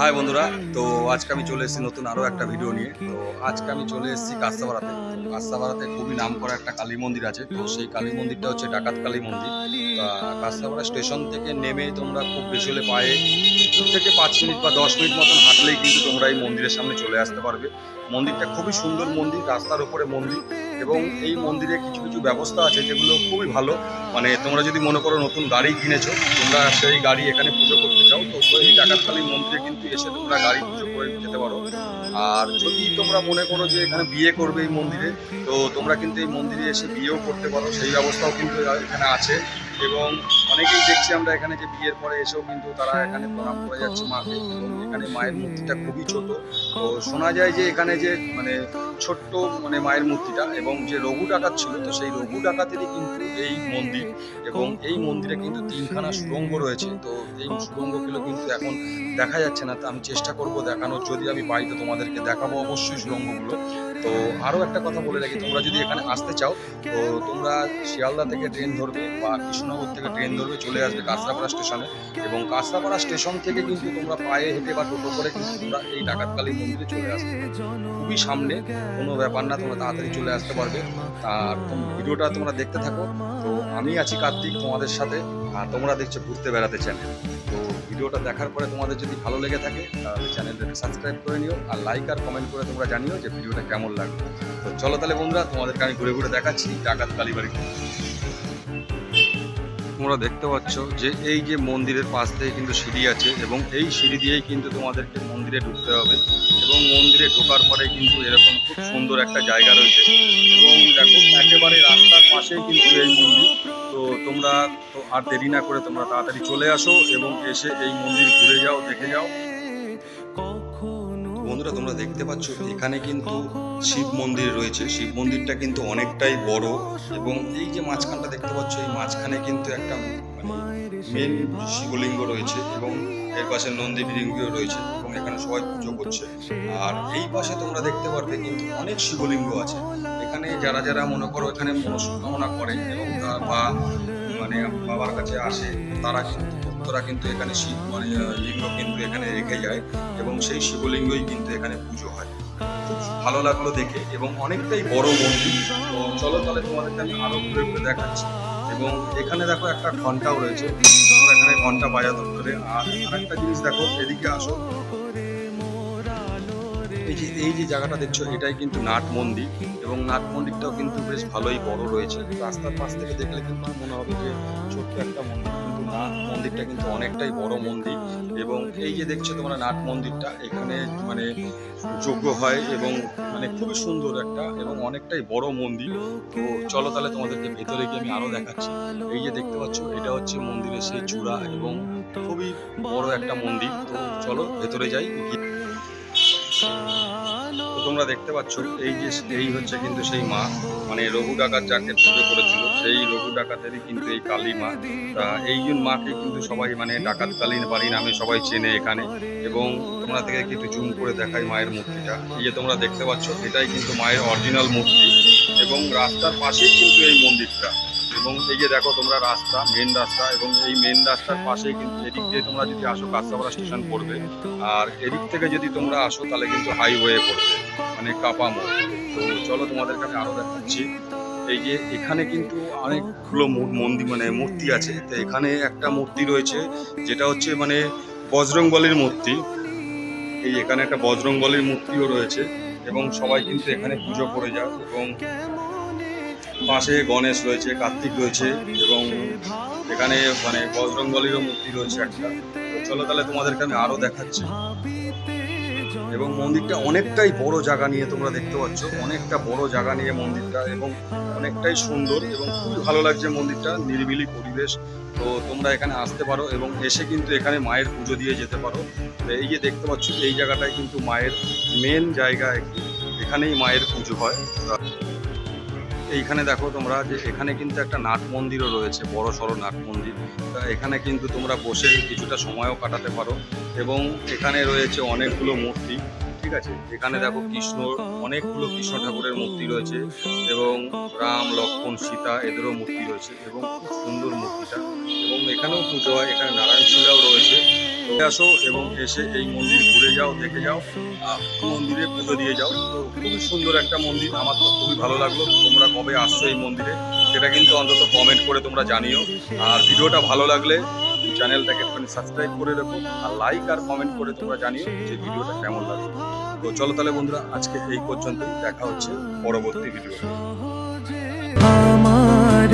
High বন্ধুরা, তো আজকে আমি চলে এসেছি নতুন আরও একটা ভিডিও নিয়ে। তো আজকে আমি চলে এসেছি কাস্তাপাড়াতে কাস্তাপাড়াতে খুবই নাম করা একটা কালী মন্দির আছে। তো সেই কালী মন্দিরটা হচ্ছে ডাকাত কালী মন্দির। তা কাস্তাপাড়া স্টেশন থেকে নেমে তোমরা খুব বেশি হলে পায়ে থেকে পাঁচ মিনিট বা দশ মিনিট মতন হাঁটলেই কিন্তু তোমরা এই মন্দিরের সামনে চলে আসতে পারবে। মন্দিরটা খুবই সুন্দর মন্দির, রাস্তার উপরে মন্দির। এবং এই মন্দিরে কিছু কিছু ব্যবস্থা আছে যেগুলো খুবই ভালো। মানে তোমরা যদি মনে করো নতুন গাড়ি কিনেছো, তোমরা সেই গাড়ি এখানে পুজো করতে চাও, তো এই ডাকাতকালী মন্দিরে কিন্তু এসে তোমরা গাড়ি পুজো করে যেতে পারো। আর যদি তোমরা মনে করো যে এখানে বিয়ে করবে এই মন্দিরে, তো তোমরা কিন্তু এই মন্দিরে এসে বিয়েও করতে পারো। সেই ব্যবস্থাও কিন্তু এখানে আছে এবং অনেকেই দেখছি আমরা এখানে যে বিয়ের পরে এসেও কিন্তু তারা এখানে প্রণাম করে যাচ্ছে মাকে। এখানে মায়ের মূর্তিটা খুবই ছোট। তো শোনা যায় যে এখানে যে মানে ছোট্ট মানে মায়ের মূর্তিটা এবং যে রঘু ডাকাত ছিল, তো সেই রঘু ডাকাতেরই কিন্তু এই মন্দির এবং এই মন্দিরে কিন্তু তিনখানা সুড়ঙ্গ রয়েছে। তো এই সুড়ঙ্গগুলো কিন্তু এখন দেখা যাচ্ছে না। তো আমি চেষ্টা করব দেখানোর। যদি আমি পাই তো তোমাদেরকে দেখাবো অবশ্যই সুড়ঙ্গগুলো। তো আরও একটা কথা বলে রাখি, তোমরা যদি এখানে আসতে চাও, তো তোমরা শিয়ালদা থেকে ট্রেন ধরবে বা কৃষ্ণনগর থেকে ট্রেন ধরবে, চলে আসবে কাঁচরাপাড়া স্টেশনে। এবং কাঁচরাপাড়া স্টেশন থেকে কিন্তু তোমরা পায়ে হেঁটে বা টোটো করে কিন্তু তোমরা এই ডাকাতকালী মন্দিরে চলে আসবে খুবই সামনে, কোনো ব্যাপার না, তোমরা তাড়াতাড়ি চলে আসতে পারবে। আর ভিডিওটা তোমরা দেখতে থাকো। তো আমি আছি কার্তিক, তোমাদের সাথে। আর তোমরা দেখছ ঘুরতে বেড়াতে চ্যানেল তো ভিডিওটা দেখার পরে তোমাদের যদি ভালো লেগে থাকে, তাহলে চ্যানেলটাকে সাবস্ক্রাইব করে নিও আর লাইক আর কমেন্ট করে তোমরা জানিও যে ভিডিওটা কেমন লাগবে তো চলো তাহলে বন্ধুরা, তোমাদেরকে আমি ঘুরে ঘুরে দেখাচ্ছি ডাকাত কালীবাড়ি তোমরা দেখতে পাচ্ছ যে এই যে মন্দিরের পাশ থেকে কিন্তু সিঁড়ি আছে এবং এই সিঁড়ি দিয়েই কিন্তু তোমাদেরকে মন্দিরে ঢুকতে হবে এবং মন্দিরে ঢোকার পরে কিন্তু এরকম খুব সুন্দর একটা জায়গা রয়েছে। এবং দেখো, একেবারে রাস্তার পাশেই কিন্তু তো আর দেরি না করে তোমরা তাড়াতাড়ি চলে আসো এবং এসে এই মন্দির ঘুরে যাও, দেখে যাও। বন্ধুরা, তোমরা দেখতে পাচ্ছ, এখানে কিন্তু শিব মন্দির রয়েছে। শিব মন্দিরটা কিন্তু অনেকটাই বড় এবং এই যে মাঝখানটা দেখতে পাচ্ছ, এই মাঝখানে কিন্তু একটা মেন শিবলিঙ্গ রয়েছে এবং এর পাশে নন্দী লিঙ্গও রয়েছে এবং এখানে সবাই পুজো করছে। আর এই পাশে তোমরা দেখতে পারবে কিন্তু অনেক শিবলিঙ্গ আছে। এখানে যারা যারা মনে করো এখানে মনস্কামনা করে এবং বা মানে বাবার কাছে আসে, তারা কিন্তু ভক্তরা কিন্তু এখানে শিব মানে লিঙ্গ কিন্তু এখানে রেখে যায় এবং সেই শিবলিঙ্গই কিন্তু এখানে পুজো হয়। ভালো লাগল দেখে এবং অনেকটাই বড় মন্দির। তো চলো তাহলে তোমাদেরকে আমি আরও ঘুরে ঘুরে দেখাচ্ছি। এবং এখানে দেখো একটা ঘন্টাও রয়েছে এখানে ঘণ্টা বাজাতে করে আর একটা জিনিস দেখো, এদিকে আসো। যে, এই যে জায়গাটা দেখছ, এটাই কিন্তু নাট মন্দির এবং নাট মন্দিরটাও কিন্তু বেশ ভালোই বড় রয়েছে। রাস্তার পাশ থেকে দেখলে কিন্তু মনে হবে যে, ছোট্ট একটা মন্দির, কিন্তু নাট মন্দিরটা কিন্তু অনেকটাই বড় মন্দির এবং এই যে দেখছ তোমরা নাট মন্দিরটা, এখানে মানে যোগ্য হয় এবং মানে খুবই সুন্দর একটা এবং অনেকটাই বড় মন্দির। তো চলো তাহলে তোমাদেরকে ভেতরে গিয়ে আমি আরও দেখাচ্ছি। এই যে দেখতে পাচ্ছ, এটা হচ্ছে মন্দিরের সেই চূড়া এবং খুবই বড় একটা মন্দির। তো চলো ভেতরে যাই তোমরা দেখতে পাচ্ছ, এই যে এই হচ্ছে কিন্তু সেই মা। মানে রঘু ডাকাত যাকে পুজো করেছিল, সেই রঘু ডাকাতেরই কিন্তু এই কালী মা। তা এই মাকে কিন্তু সবাই মানে ডাকাত কালীন বাড়ি নামে সবাই চেনে এখানে। এবং তোমরা থেকে কিন্তু জুম করে দেখাই মায়ের মূর্তিটা। এই যে তোমরা দেখতে পাচ্ছ, এটাই কিন্তু মায়ের অরিজিনাল মূর্তি। এবং রাস্তার পাশেই কিন্তু এই মন্দিরটা। এবং এই যে দেখো তোমরা রাস্তা মেন রাস্তা এবং এই মেন রাস্তার পাশেই কিন্তু এদিক দিয়ে তোমরা যদি আসো কাঁচাপাড়া স্টেশন পড়বে। আর এদিক থেকে যদি তোমরা আসো তাহলে কিন্তু হাইওয়ে পড়বে মানে কাপা মোড়। তো চলো তোমাদের কাছে আরও দেখাচ্ছি। এই যে এখানে কিন্তু অনেকগুলো মন্দির মানে মূর্তি আছে। তো এখানে একটা মূর্তি রয়েছে যেটা হচ্ছে মানে বজরংবলীর মূর্তি। এই এখানে একটা বজরংবলীর মূর্তিও রয়েছে এবং সবাই কিন্তু এখানে পুজো করে যায় এবং পাশে গণেশ রয়েছে, কার্তিক রয়েছে এবং এখানে মানে বজরংবলীরও মূর্তি রয়েছে একটা। চলো তাহলে তোমাদেরকে আমি আরও দেখাচ্ছি। এবং মন্দিরটা অনেকটাই বড় জায়গা নিয়ে তোমরা দেখতে পাচ্ছ। অনেকটা বড় জায়গা নিয়ে মন্দিরটা এবং অনেকটাই সুন্দর এবং খুবই ভালো লাগছে মন্দিরটা, নিরিবিলি পরিবেশ। তো তোমরা এখানে আসতে পারো এবং এসে কিন্তু এখানে মায়ের পুজো দিয়ে যেতে পারো। এই যে দেখতে পাচ্ছ, এই জায়গাটায় কিন্তু মায়ের মেন জায়গা এখানেই মায়ের পুজো হয়। এইখানে দেখো তোমরা যে এখানে কিন্তু একটা নাট মন্দিরও রয়েছে, বড় সড়ো নাট মন্দির। তা এখানে কিন্তু তোমরা বসে কিছুটা সময়ও কাটাতে পারো এবং এখানে রয়েছে অনেকগুলো মূর্তি, ঠিক আছে? এখানে দেখো কৃষ্ণ, অনেকগুলো কৃষ্ণ ঠাকুরের মূর্তি রয়েছে এবং রাম লক্ষ্মণ সীতা এদেরও মূর্তি রয়েছে এবং খুব সুন্দর মূর্তিটা। এবং এখানেও পুজো হয়, এখানে নারায়ণ শিলাও রয়েছে। আসো এবং এসে এই মন্দির ঘুরে যাও, দেখে যাও মন্দিরে পুজো দিয়ে যাও। তো খুবই সুন্দর একটা মন্দির, আমার তো খুবই ভালো লাগল। তোমরা কবে আসছো এই মন্দিরে, সেটা কিন্তু অন্তত কমেন্ট করে তোমরা জানিও। আর ভিডিওটা ভালো লাগলে চ্যানেলটাকে একটুখানি সাবস্ক্রাইব করে রাখো, আর লাইক আর কমেন্ট করে তোমরা জানিও যে ভিডিওটা কেমন লাগল। তো চলো তাহলে বন্ধুরা, আজকে এই পর্যন্তই, দেখা হচ্ছে পরবর্তী ভিডিও আমার